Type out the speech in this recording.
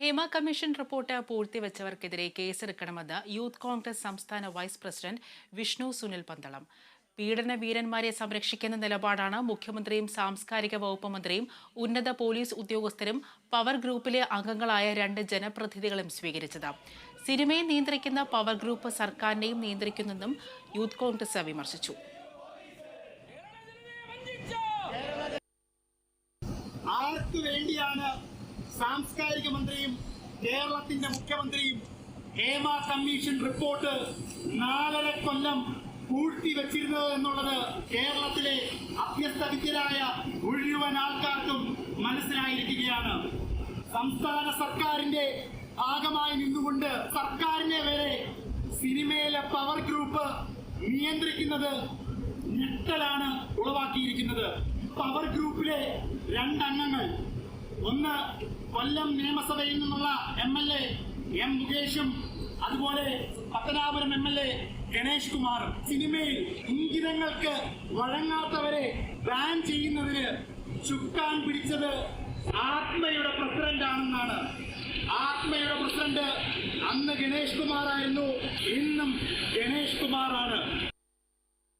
Hema commission report പൂഴ്ത്തിവെച്ചവർക്കെതിരെ കേസെടുക്കണമെന്ന് youth Congress സംസ്ഥാന വൈസ് പ്രസിഡന്റ് വിഷ്ണു സുനിൽ പന്തളം. പീഡന വീരന്മാരെ സംരക്ഷിക്കുന്ന നിലപാടാണ് മുഖ്യമന്ത്രിയും സാംസ്കാരിക വകുപ്പ് മന്ത്രിയും ഉന്നത പോലീസ് ഉദ്യോഗസ്ഥരും പവർ ഗ്രൂപ്പിലെ അംഗങ്ങളായ രണ്ട് ജനപ്രതിനിധികളും സ്വീകരിച്ചത്. സിനിമയെ നിയന്ത്രിക്കുന്ന പവർ ഗ്രൂപ്പ് സർക്കാരിനെയും നിയന്ത്രിക്കുന്നെന്നും യൂത്ത് കോൺഗ്രസ് വിമർശിച്ചു. ആർക്ക് വേണ്ടിയാണ് സാംസ്കാരിക മന്ത്രിയും കേരളത്തിന്റെ മുഖ്യമന്ത്രിയും ഹേമ കമ്മീഷൻ റിപ്പോർട്ട് നാലര കൊല്ലം പൂഴ്ത്തി വെച്ചിരുന്നത് എന്നുള്ളത് കേരളത്തിലെ അഭ്യസ്തവിദ്യരായ മുഴുവൻ ആൾക്കാർക്കും മനസ്സിലായിരിക്കുകയാണ്. സംസ്ഥാന സർക്കാരിന്റെ ഭാഗമായി നിന്നുകൊണ്ട് സർക്കാരിനെ വരെ സിനിമയിലെ പവർ ഗ്രൂപ്പ് നിയന്ത്രിക്കുന്നത് ഞെട്ടലാണ് ഉളവാക്കിയിരിക്കുന്നത്. പവർ ഗ്രൂപ്പിലെ രണ്ടംഗങ്ങൾ. ഒന്ന് കൊല്ലം നിയമസഭയിൽ നിന്നുള്ള എം എൽ എ എം മുകേഷും അതുപോലെ Pathanapuram M L A Ganesh കുമാറും സിനിമയിൽ ഇംഗിതങ്ങൾക്ക് വഴങ്ങാത്തവരെ ബാൻ ചെയ്യുന്നതിന് ചുക്കാൻ പിടിച്ചത് ആത്മയുടെ പ്രസിഡന്റ് ആണെന്നാണ്. ആത്മയുടെ പ്രസിഡന്റ് അന്ന് ഗണേഷ് കുമാറായിരുന്നു ഇന്നും ഗണേഷ് കുമാറാണ്.